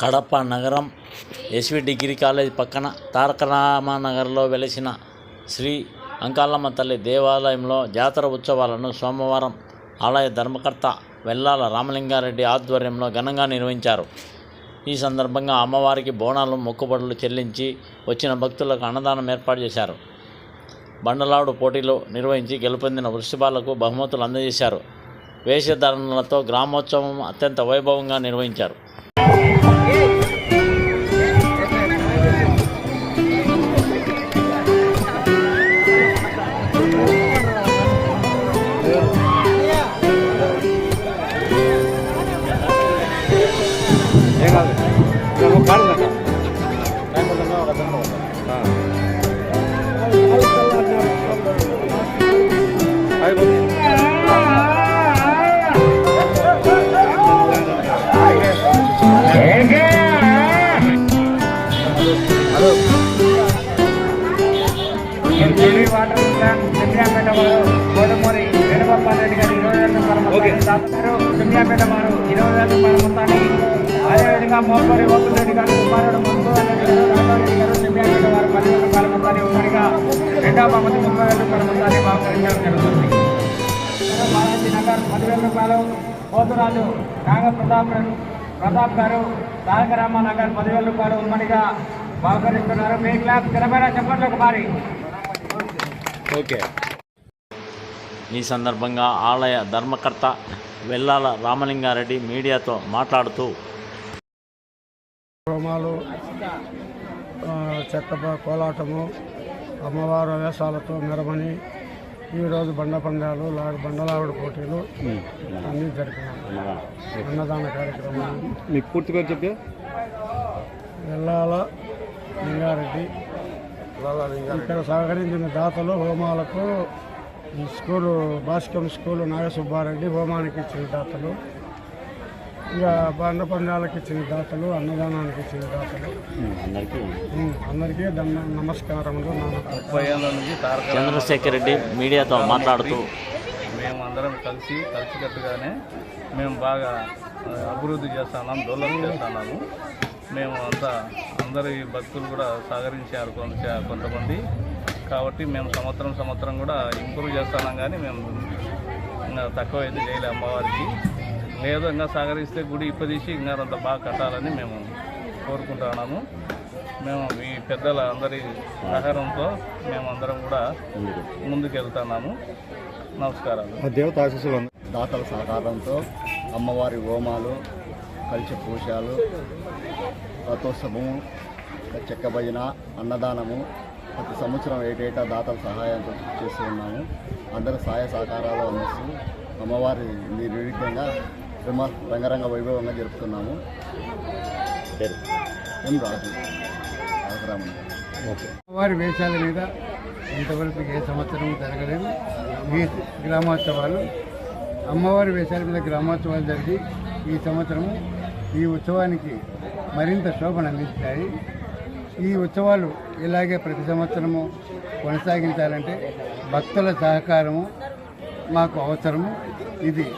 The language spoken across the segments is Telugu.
కడప నగరం ఎస్వి డిగ్రీ కాలేజ్ పక్కన తారకరామనగర్లో వెలిసిన శ్రీ అంకాలమ్మ తల్లి దేవాలయంలో జాతర ఉత్సవాలను సోమవారం ఆలయ ధర్మకర్త వెల్లాల రామలింగారెడ్డి ఆధ్వర్యంలో ఘనంగా నిర్వహించారు. ఈ సందర్భంగా అమ్మవారికి బోనాలు మొక్కుబడులు చెల్లించి వచ్చిన భక్తులకు అన్నదానం ఏర్పాటు చేశారు. బండలాడు పోటీలు నిర్వహించి గెలుపొందిన వృషభాలకు బహుమతులు అందజేశారు. వేషధారణలతో గ్రామోత్సవం అత్యంత వైభవంగా నిర్వహించారు. వాటర్ ప్లాంట్ వారు కోటమూరి వేణుగోపాల్ రెడ్డి గారు ఇరవై వేల రూపాయల వారు ఇరవై వేల రూపాయల మొత్తాన్ని అదేవిధంగా మోపూరి ఓపుల్ రెడ్డి గారు కుమారుడు రెడ్డి గారు రాఘవరెడ్డి గారు వారు పదివేల రూపాయల మొత్తాన్ని ఉమ్మడిగా రెండవ బహుమతి ముప్పై వేల రూపాయల మొత్తాన్ని బహుకరించడం జరుగుతుంది బాలాజీ నగర్ పదివేల రూపాయలు పోతురాజు నాగ ప్రతాప్ ప్రతాప్ గారు తారక నగర్ పదివేల రూపాయలు ఉమ్మడిగా బహుకరిస్తున్నారు. మీ క్లాస్ తెరపైన చెప్పట్లకు ఒకసారి ఓకే. ఈ సందర్భంగా ఆలయ ధర్మకర్త వెల్లాల రామలింగారెడ్డి మీడియాతో మాట్లాడుతూ హోమాలు చెక్క కోలాటము అమ్మవారు వేషాలతో మెరమని ఈరోజు బండ పందాలు లాడు బండలావిడ పోటీలు అన్నీ జరిపినాయి అన్నదాన కార్యక్రమం. మీకు పూర్తి పేరు చెప్పే. వెళ్ళాల లింగారెడ్డి ఇక్కడ సహకరించిన దాతలు హోమాలకు ఈ స్కూలు భాస్కం స్కూలు నాగసుబ్బారెడ్డి హోమానికి ఇచ్చిన దాతలు ఇక బండ పందాలకు ఇచ్చిన దాతలు అన్నదానానికి ఇచ్చిన దాతలు. అందరికీ. నమస్కారములు చంద్రశేఖర్ రెడ్డి మీడియాతో మాట్లాడుతూ. మేము అందరం కలిసి కలిసికట్టుగానే మేము బాగా అభివృద్ధి చేస్తున్నాం డెవలప్ చేస్తున్నాము. మేము అంతా అందరి భక్తులు కూడా సహకరించారు కొంత కొంతమంది. కాబట్టి మేము సంవత్సరం సంవత్సరం కూడా ఇంప్రూవ్ చేస్తున్నాం కానీ మేము తక్కువ అయితే చేయలే అమ్మవారికి. లేదు ఇంకా సహకరిస్తే గుడి ఇప్పదీసి ఇంకా అంత బాగా కట్టాలని మేము కోరుకుంటున్నాము. మేము ఈ పెద్దల అందరి సహకారంతో మేము అందరం కూడా ముందుకెళ్తున్నాము. నమస్కారాలు. దేవత ఆశీస్సులు దాతల సహకారంతో అమ్మవారి హోమాలు కలిసి పూజలు రథోత్సవము చెక్క భజన అన్నదానము ప్రతి సంవత్సరం ఏటేటా దాతల సహాయంతో చేస్తూ ఉన్నాము. అందరూ సహాయ సహకారాలు అందిస్తూ అమ్మవారి నిర్విఘ్నంగా రంగ రంగరంగ వైభవంగా జరుపుతున్నాము. పేరు? ఎం రాజు రాజరామన్ వారి వేషాల మీద ఇంతవరకు ఏ సంవత్సరం జరగలేదు. ఈ గ్రామోత్సవాలు అమ్మవారి వేషాల మీద గ్రామోత్సవాలు జరిగి ఈ సంవత్సరము ఈ ఉత్సవానికి మరింత శోభను అందించాయి. ఈ ఉత్సవాలు ఇలాగే ప్రతి సంవత్సరము కొనసాగించాలంటే భక్తుల సహకారము మాకు అవసరము. ఇది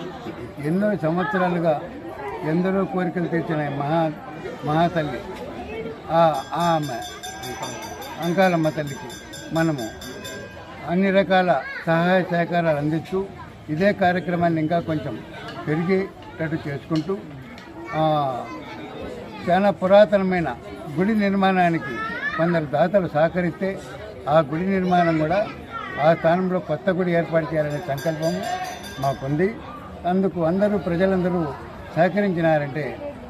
ఎన్నో సంవత్సరాలుగా ఎందరో కోరికలు తెచ్చిన మహా మహాతల్లి. ఆ- ఆమె అంకాలమ్మ తల్లికి మనము అన్ని రకాల సహాయ సహకారాలు అందిస్తూ ఇదే కార్యక్రమాన్ని ఇంకా కొంచెం పెరిగేటట్టు చేసుకుంటూ చాలా పురాతనమైన గుడి నిర్మాణానికి కొందరు దాతలు సహకరిస్తే ఆ గుడి నిర్మాణం కూడా ఆ స్థానంలో కొత్త గుడి ఏర్పాటు చేయాలనే సంకల్పం మాకుంది అందుకు అందరూ ప్రజలందరూ సహకరించినారంటే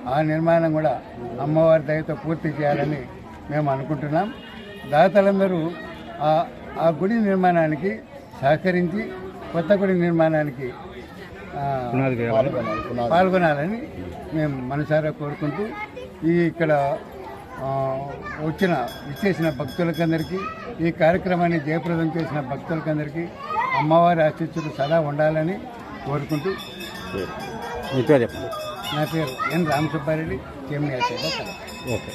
ఆ నిర్మాణం కూడా అమ్మవారి దయతో పూర్తి చేయాలని మేము అనుకుంటున్నాం దాతలందరూ ఆ ఆ గుడి నిర్మాణానికి సహకరించి కొత్త గుడి నిర్మాణానికి. పాల్గొనాలని మేము మనసారా కోరుకుంటూ ఈ ఇక్కడ వచ్చిన ఇచ్చేసిన భక్తులకందరికీ ఈ కార్యక్రమాన్ని జయప్రదం చేసిన భక్తులకందరికీ అమ్మవారి ఆశీస్సులు సదా ఉండాలని కోరుకుంటూ మీ పేరు చెప్పండి. నా పేరు ఎన్ రామసుబ్బారెడ్డి కళ ఓకే.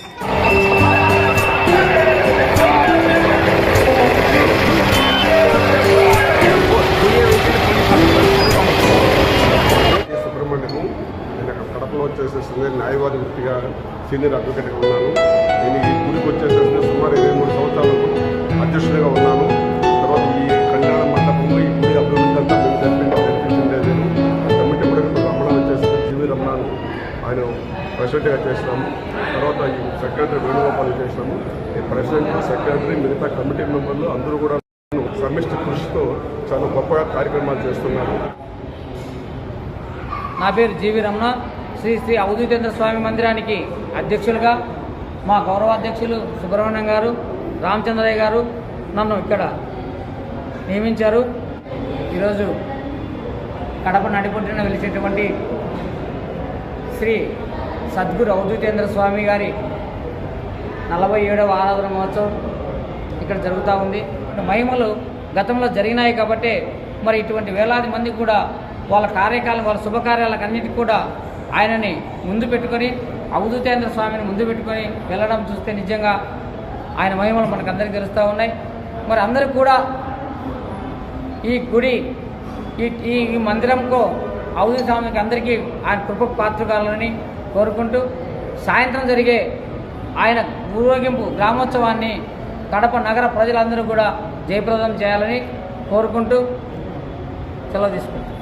న్యాయవాది వృత్తిగా సీనియర్ అడ్వకేట్గా ఉన్నాను. నేను ఈ గురికి వచ్చేసరికి సుమారు ఇరవై మూడు సంవత్సరాలకు అధ్యక్షుడిగా ఉన్నాను. తర్వాత ఈ కళ్యాణ మండపంలో ఈ గుడి అభివృద్ధి అంతా మేము జరిపింది జరిపించిందే. నేను కమిటీ కూడా ఇప్పుడు రమణ వచ్చేసి జీవి రమణాను ఆయన ప్రెసిడెంట్గా చేసినాము. తర్వాత ఈ సెక్రటరీ వేణుగోపాల్ చేసినాము. ఈ ప్రెసిడెంట్ సెక్రటరీ మిగతా కమిటీ మెంబర్లు అందరూ కూడా సమిష్టి కృషితో చాలా గొప్పగా కార్యక్రమాలు చేస్తున్నారు. నా పేరు జీవి రమణ. శ్రీ శ్రీ అవధూతేంద్ర స్వామి మందిరానికి అధ్యక్షులుగా మా గౌరవ అధ్యక్షులు సుబ్రహ్మణ్యం గారు రామచంద్రయ్య గారు నన్ను ఇక్కడ నియమించారు. ఈరోజు కడప నడిపొట్టిన వెలిసేటువంటి శ్రీ సద్గురు అవధూతేంద్ర స్వామి గారి నలభై ఏడవ ఆరాధన మహోత్సవం ఇక్కడ జరుగుతూ ఉంది. మహిమలు గతంలో జరిగినాయి కాబట్టి మరి ఇటువంటి వేలాది మంది కూడా వాళ్ళ కార్యకాలం వాళ్ళ శుభకార్యాలకు అన్నిటికీ కూడా ఆయనని ముందు పెట్టుకొని అవధూతేంద్ర స్వామిని ముందు పెట్టుకొని వెళ్ళడం చూస్తే నిజంగా ఆయన మహిమలు మనకు అందరికీ తెలుస్తూ ఉన్నాయి. మరి అందరూ కూడా ఈ గుడి ఈ ఈ ఈ మందిరంకు అవధి స్వామికి అందరికీ ఆయన కృపకు పాత్రకాలని కోరుకుంటూ సాయంత్రం జరిగే ఆయన ఊరేగింపు గ్రామోత్సవాన్ని కడప నగర ప్రజలందరూ కూడా జయప్రదం చేయాలని కోరుకుంటూ సెలవు తీసుకుంటాం